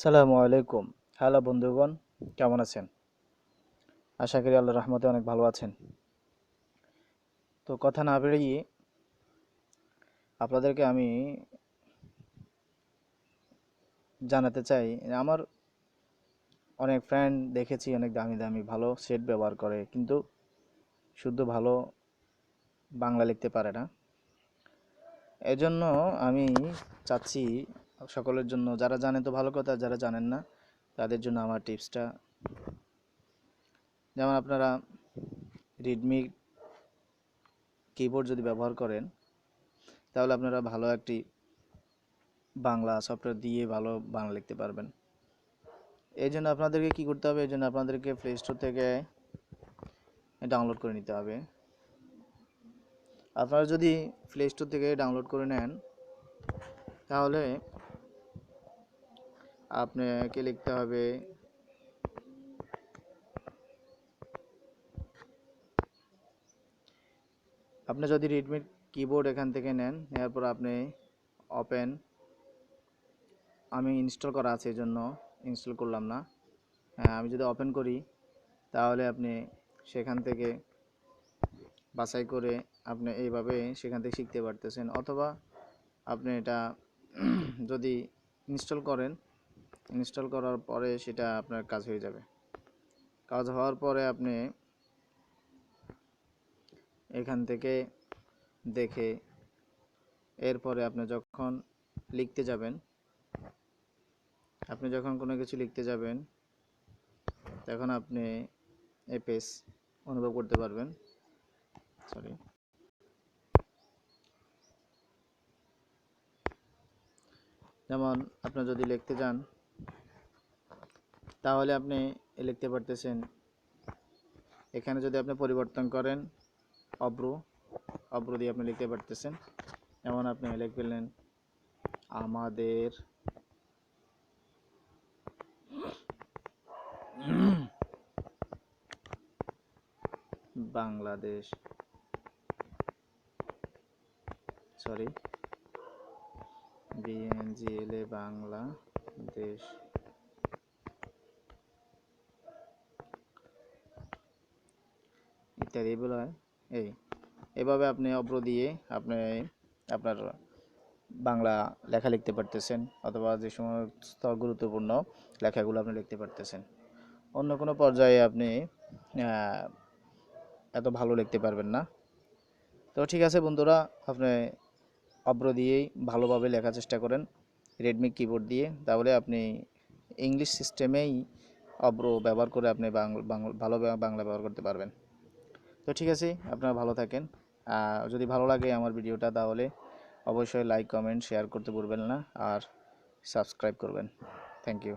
সালামু আলাইকুম। হ্যালো বন্ধুগণ, কেমন আছেন? আশা করি আল্লাহ রহমতে অনেক ভালো আছেন। তো কথা না বেরিয়ে আপনাদেরকে আমি জানাতে চাই, আমার অনেক ফ্রেন্ড দেখেছি, অনেক দামি দামি ভালো সেট ব্যবহার করে, কিন্তু শুদ্ধ ভালো বাংলা লিখতে পারে না। এজন্য আমি চাচ্ছি সকলের জন্য, যারা জানে তো ভালো কথা, যারা জানেন না, তাদের জন্য আমার টিপসটা। যেমন আপনারা রিডমি কিবোর্ড যদি ব্যবহার করেন, তাহলে আপনারা ভালো একটি বাংলা সফটওয়্যার দিয়ে ভালো বাংলা লিখতে পারবেন। এই জন্য আপনাদেরকে কী করতে হবে? এই জন্য আপনাদেরকে প্লে স্টোর থেকে ডাউনলোড করে নিতে হবে। আপনারা যদি প্লে স্টোর থেকে ডাউনলোড করে নেন, তাহলে আপনাকে লিখতে হবে। আপনি যদি রেডমির কিবোর্ড এখান থেকে নেন নেওয়ার পর আপনি ওপেন আমি ইনস্টল করা আছে এই জন্য ইনস্টল করলাম না। হ্যাঁ আমি যদি ওপেন করি, তাহলে আপনি সেখান থেকে বাছাই করে আপনি এইভাবে সেখান থেকে শিখতে পারতেছেন। অথবা আপনি এটা যদি ইনস্টল করেন ইনস্টল করার পরে সেটা আপনার কাজ হয়ে যাবে। কাজ হওয়ার পরে আপনি এখান থেকে দেখে এরপরে আপনি যখন লিখতে যাবেন, আপনি যখন কোনো কিছু লিখতে যাবেন, তখন আপনি এ পেজ অনুভব করতে পারবেন। সরি যেমন আপনি যদি লিখতে যান তাহলে আপনি লিখতে পারতেছেন। এখানে যদি আপনি পরিবর্তন করেন, অব্রু অব্রু দিয়ে আপনি লিখতে পারতেছেন। যেমন আপনি লিখবেন, আমাদের বাংলাদেশ সরি বিএনজিএলএ বাংলাদেশ ইত্যাদি এগুলো হয়? এই, এভাবে আপনি অব্র দিয়ে আপনি আপনার বাংলা লেখা লিখতে পারতেছেন, অথবা যে সমস্ত গুরুত্বপূর্ণ লেখাগুলো আপনি লিখতে পারতেছেন। অন্য কোনো পর্যায়ে আপনি এত ভালো লিখতে পারবেন না। তো ঠিক আছে বন্ধুরা, আপনি অব্র দিয়েই ভালোভাবে লেখার চেষ্টা করেন রেডমি কিবোর্ড দিয়ে। তাহলে আপনি ইংলিশ সিস্টেমেই অব্র ব্যবহার করে আপনি ভালো বাংলা ব্যবহার করতে পারবেন। তো ঠিক আছে, আপনারা ভালো থাকেন। যদি ভালো লাগে আমার ভিডিওটা, তাহলে অবশ্যই লাইক কমেন্ট শেয়ার করতে ভুলবেন না। আর সাবস্ক্রাইব করবেন। Thank you